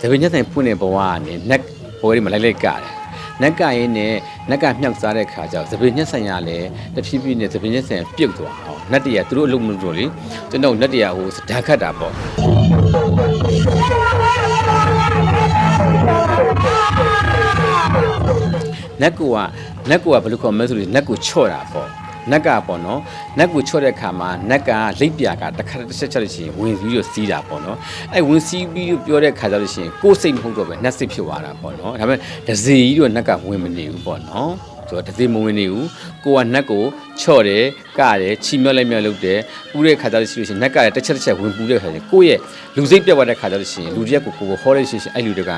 သပင်ညက်ဆိုင်ဖွင့်တဲ့ဘဝကနေနက်ဘောတွေမလိုက်လိုက်ကတယ်နက်ကရင်နဲ့နက်ကမြောက်စားတဲ့ခါကျတော့သပင်ညက်ဆိုင်ရလဲတဖြည်းဖြည်းနဲ့သပင်ညက်ဆိုင်ပြုတ်သွားအောင်နက်တရသူတို့အလုပ်မလုပ်တော့လေကျွန်တော်နက်တရဟိုဓာတ်ခတ်တာပေါ့နက်ကူကနက်ကူကဘယ်လိုခေါ်မလဲဆိုလို့နက်ကူချော့တာပေါ့ နက်ကပေါ့နော်နက်ကူချော့တဲ့ခါမှာနက်ကလိပ်ပြာကတစ်ခါတစ်ချက်ချက်လို့ရှိရင်ဝင်ပြီးတော့စီးတာပေါ့နော်အဲဝင်စီးပြီးတော့ပြောတဲ့ခါကျလို့ရှိရင်ကိုယ်စိတ်မဟုတ်တော့ပဲနက်စိတ်ဖြစ်သွားတာပေါ့နော်ဒါပေမဲ့ဒဇီကြီးတော့နက်ကဝင်မနေဘူးပေါ့နော်ဆိုတော့ဒဇီမဝင်နေဘူးကိုကနက်ကိုချော့တယ်ကတယ်ချီမြတ်လိုက်မြတ်လုပ်တယ်ပူတဲ့ခါကျလို့ရှိလို့ရှိရင်နက်ကလည်းတစ်ချက်တစ်ချက်ဝင်ပူတဲ့ခါကျရင်ကိုယ့်ရဲ့လူစိတ်ပြတ်သွားတဲ့ခါကျလို့ရှိရင်လူတစ်ယောက်ကိုကိုကိုဟောတဲ့ရှိရှင်အဲ့လူတွေက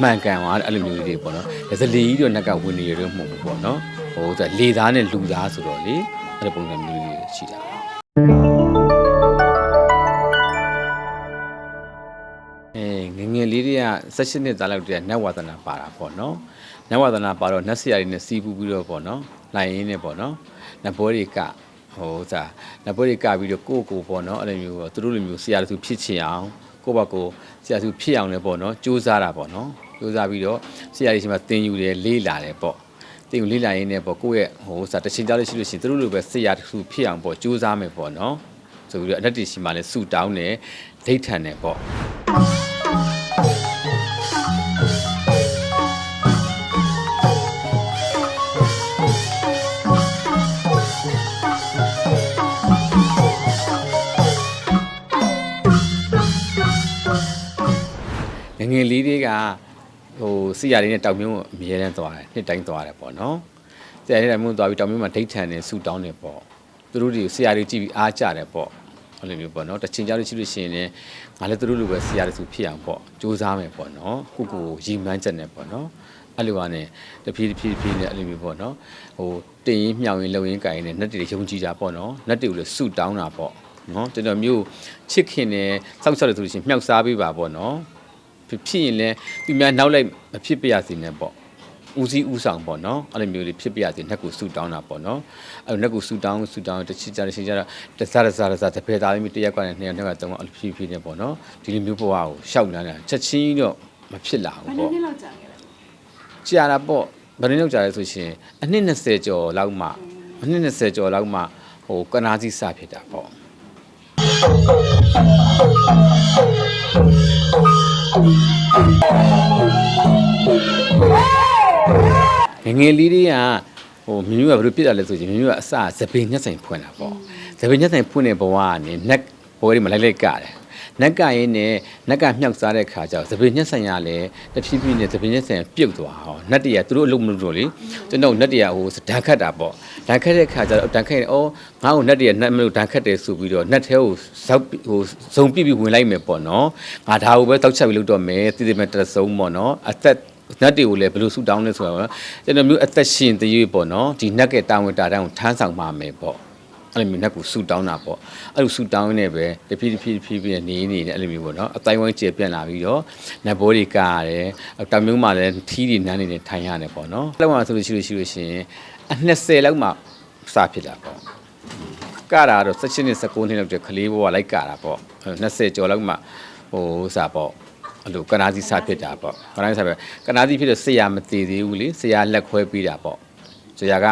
မှန်ကန်သွားတယ်အဲ့လိုမျိုးလေးတွေပေါ့နော်ဒဇလီကြီးတော့နက်ကဝင်နေရတော့မဟုတ်ဘူးပေါ့နော် ဟိုဆိုလေသားနဲ့လူသားဆိုတော့လေအဲ့လိုပုံစံမျိုးလေးတွေရှိတာအဲငယ်ငယ်လေးတွေက16နှစ်သားလောက်တည်းကနတ်ဝါဒနာပါတာပေါ့နော်နတ်ဝါဒနာပါတော့နတ်ဆရာတွေနဲ့စီးပူးပြီးတော့ပေါ့နော်လိုက်ရင်းနဲ့ပေါ့နော်နတ်ဘောတွေကဟိုစားနတ်ဘောတွေကပြီးတော့ကိုယ့်ကိုယ်ပေါ့နော်အဲ့လိုမျိုးပေါ့သူတို့လိုမျိုးဆရာသူဖြစ်ချင်အောင်ကိုယ့်ဘက်ကိုဆရာသူဖြစ်အောင်လည်းပေါ့နော်စူးစမ်းတာပေါ့နော်စူးစမ်းပြီးတော့ဆရာကြီးရှင်မှာသင်ယူတယ်လေးလာတယ်ပေါ့ တင်လေးလာရင်းနဲ့ပေါ့ကိုယ့်ရဲ့ဟိုစားတချင်ကြလို့ရှိလို့ရှိရင်သူတို့လိုပဲဆရာတစ်ခုဖြစ်အောင်ပေါ့စူးစမ်းမယ်ပေါ့နော်ဆိုပြီးတော့အနက်တီရှိမှလည်းဆူတောင်းတယ်ဒိဋ္ဌံတယ်ပေါ့ငယ်ငယ်လေးတွေက ဟိုစီရလေးနဲ့တောင်မျိုးအမြဲတမ်းသွားတယ်နှစ်တိုင်းသွားတယ်ပေါ့နော်စီရလေးတိုင်းမျိုးသွားပြီးတောင်မျိုးမှာဒိတ်ထန်နေဆူတောင်းနေပေါ့သူတို့တွေစီရလေးကြည့်ပြီးအားကြတယ်ပေါ့အဲ့လိုမျိုးပေါ့နော်တချင်ကြလို့ရှိလို့ရှိရင်လည်းငါလည်းသူတို့လိုပဲစီရလေးဆူဖြစ်အောင်ပေါ့စူးစမ်းမယ်ပေါ့နော်ကိုကိုရီမန်းချက်နေပေါ့နော်အဲ့လိုပါနဲ့တဖြည်းတဖြည်းတဖြည်းနဲ့အဲ့လိုမျိုးပေါ့နော်ဟိုတင်ရင်မြောင်ရင်လုံရင်ကြိုင်နေနှက်တွေယုံကြည်ကြပေါ့နော်နှက်တွေကိုလည်းဆူတောင်းတာပေါ့နော်ကျွန်တော်မျိုးချစ်ခင်နေစောက်ချတယ်ဆိုလို့ရှိရင်မြောက်စားပေးပါပေါ့နော် ဖြစ်ဖြစ်ရင်လည်းသူများနောက်လိုက်မဖြစ်ပြရစီနဲ့ပေါ့ဦးစီးဦးဆောင်ပေါ့နော်အဲ့လိုမျိုးလေးဖြစ်ပြရစီနှက်ကိုဆူတောင်းတာပေါ့နော်အဲ့လိုနှက်ကိုဆူတောင်းဆူတောင်းတချစ်ကြတချစ်ကြတော့တစားတစားတစားတဖယ်သားလေးမျိုးတစ်ရက်ကနေနှစ်ရက်နှစ်ရက်သုံးရက်အဲ့လိုဖြစ်ဖြစ်နေပေါ့နော်ဒီလိုမျိုးဘဝကိုရှောက်နေတာချက်ချင်းတော့မဖြစ်လာဘဘူးယ်ပေါ့နှစ်လောက်ကြာခဲ့လဲကြာတာပေါ့ဘယ်နည်းလောက်ကြာလဲဆိုရှင်အနှစ်20ကျော်လောက်မှအနှစ်20ကျော်လောက်မှဟိုကနာစီစဖြစ်တာပေါ့ငယ် ငယ်လေးတွေကဟိုမြမျိုးကဘယ်လိုဖြစ်တာလဲဆိုရင်မြမျိုးကအစသပင်ညက်ဆိုင်ဖွင့်တာပေါ့သပင်ညက်ဆိုင်ဖွင့်တဲ့ဘဝကနေနက်ဘောတွေမလိုက်လိုက်ကတယ် နက်ကရင်နဲ့နက်ကမြောက်စားတဲ့ခါကျတော့သပင်ညက်ဆိုင်ရလဲတဖြည်းဖြည်းနဲ့သပင်ညက်ဆိုင်ပြုတ်သွားအောင်နက်တရသူတို့အလုပ်မလုပ်တော့လေကျွန်တော်နက်တရဟိုဓာတ်ခတ်တာပေါ့ဓာတ်ခတ်တဲ့ခါကျတော့ဓာတ်ခတ်ရင်အော်ငါ့ကိုနက်တရနက်မလို့ဓာတ်ခတ်တယ်ဆိုပြီးတော့နက်ထဲကိုဇောက်ဟိုဇုံပြပြဝင်လိုက်မယ်ပေါ့နော်ငါဒါကိုပဲတောက်ချက်ပြီးလုပ်တော့မယ်တည်တည်မဲ့တစ်စုံပေါ့နော်အသက်နတ်တွေကိုလည်းဘယ်လိုဆူတောင်းလဲဆိုတော့ကျွန်တော်မျိုးအသက်ရှင်တရွေ့ပေါ့နော်ဒီနတ်ကတာဝန်တာတန်းကိုထမ်းဆောင်ပါမယ်ပေါ့ အဲ့လိုမျိုးနတ်ကိုဆူတောင်းတာပေါ့အဲ့လိုဆူတောင်းနေပဲတဖြည်းတဖြည်းတဖြည်းဖြည်းနေနေတယ်အဲ့လိုမျိုးပေါ့နော်အတိုင်းဝိုင်းကျေပြန့်လာပြီးတော့နတ်ဘိုးတွေကားရတယ်တောင်မျိုးမှာလည်းထီးတွေနန်းနေနေထိုင်ရတယ်ပေါ့နော်အဲ့လိုမှဆိုလို့ရှိလို့ရှိလို့ရှိရင်အ20လောက်မှစဖြစ်တာပေါ့ကတာတော့16နှစ်19နှစ်လောက်တည်းကလေးဘဝလိုက်ကတာပေါ့20ကျော်လောက်မှဟိုစားပေါ့အဲ့လိုကနာစီစားဖြစ်တာပေါ့ကနာစီစားပဲကနာစီဖြစ်တော့ဆရာမတည်သေးဘူးလေဆရာလက်ခွဲပေးတာပေါ့ ဆရာက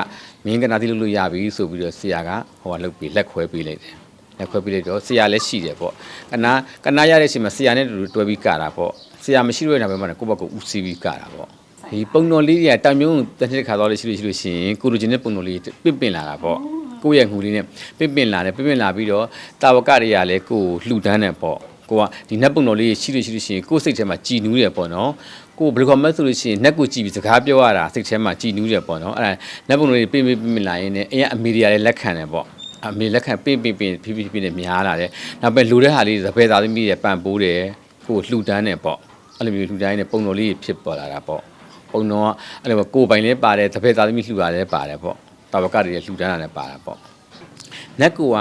မင်းကနာစီလုပ်လို့ရပြီဆိုပြီးတော့ဆရာကဟိုကလုပ်ပြီးလက်ခွဲပေးလိုက်တယ်လက်ခွဲပေးလိုက်တော့ဆရာလည်းရှိတယ်ပေါ့ကနာကနာရတဲ့အချိန်မှာဆရာနဲ့တူတူတွဲပြီးကတာပေါ့ဆရာမရှိတော့တဲ့နောက်ပိုင်းမှာကိုယ့်ဘက်ကိုဦးစီးပြီးကတာပေါ့ဒီပုံတော်လေးတွေကတောင်မျိုးတစ်နှစ်တစ်ခါတော့လို့ရှိလို့ရှိလို့ရှိရင်ကိုလိုချင်တဲ့ပုံတော်လေးပင့်ပင့်လာတာပေါ့ကိုယ့်ရဲ့ငူလေးနဲ့ပင့်ပင့်လာတယ်ပင့်ပင့်လာပြီးတော့တာဝကတွေကလည်းကိုယ်လှူဒန်းတယ်ပေါ့ကိုကဒီနတ်ပုံတော်လေးရှိလို့ရှိလို့ရှိရင်ကိုယ်စိတ်ထဲမှာကြည်နူးတယ်ပေါ့နော် ကိုဘယ်လိုခေါ်မလဲဆိုလို့ရှိရင်နတ်ကိုကြည်ပြီးစကားပြောရတာစိတ်ထဲမှာကြည်နူးတယ်ပေါ့နော်အဲ့ဒါနတ်ပုံတော်လေးပြင်ပြင်ပြင်လာရင်းနဲ့အရင်အမေရိကလည်းလက်ခံတယ်ပေါ့အမေလက်ခံပြင်ပြင်ပြင်ဖြည်းဖြည်းဖြည်းနဲ့များလာတယ်နောက်ပဲလူတဲ့ဟာလေးသပယ်သားသမီးတွေပန်ပိုးတယ်ကိုလှူဒန်းတယ်ပေါ့အဲ့လိုမျိုးလှူဒန်းနေတဲ့ပုံတော်လေးဖြစ်ပေါ်လာတာပေါ့ပုံတော်ကအဲ့လိုပဲကိုယ်ပိုင်လည်းပါတယ်သပယ်သားသမီးလှူတာလည်းပါတယ်ပေါ့တာဝကတွေလည်းလှူဒန်းတာလည်းပါတာပေါ့နက်ကူက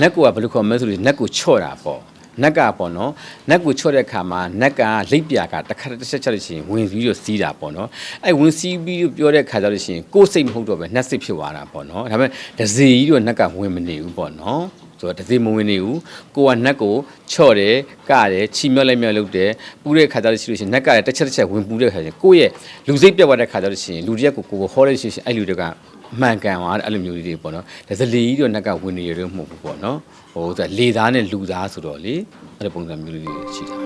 နက်ကူကဘယ်လိုခေါ်မလဲဆိုလို့နက်ကူချော့တာပေါ့ နက်ကပေါ့နော်နက်ကူချော့တဲ့ခါမှာနက်ကလိပ်ပြာကတစ်ခါတစ်ချက်ချက်လို့ရှိရင်ဝင်ပြီးတော့စီးတာပေါ့နော်အဲဝင်စီးပြီးတော့ပြောတဲ့ခါကျလို့ရှိရင်ကိုယ်စိတ်မဟုတ်တော့ပဲနှက်စိတ်ဖြစ်သွားတာပေါ့နော်ဒါပေမဲ့ဒဇီကြီးတော့နက်ကဝင်မနေဘူးပေါ့နော်ဆိုတော့တစ်စိမဝင်နေဘူးကိုကနက်ကိုချော့တယ်ကတယ်ချီမြော့လိုက်မြော့လုပ်တယ်ပူတဲ့ခါကျတော့ရှိလို့ရှိရင်နက်ကလည်းတစ်ချက်တစ်ချက်ဝင်ပူတဲ့ခါကျရင်ကိုယ့်ရဲ့လူစိတ်ပြတ်သွားတဲ့ခါကျတော့ရှိရင်လူတစ်ယောက်ကိုကိုကိုဟောလို့ရှိရင်အဲ့လူတွေက မှန်ကန်သွားတယ်အဲ့လိုမျိုးလေးတွေပေါ့နော်ဒါစလေကြီးတော့နက်ကဝင်နေရတော့မဟုတ်ဘူးပေါ့နော်ဟိုဆိုလေသားနဲ့လူသားဆိုတော့လေအဲ့လိုပုံစံမျိုးလေးတွေရှိတာ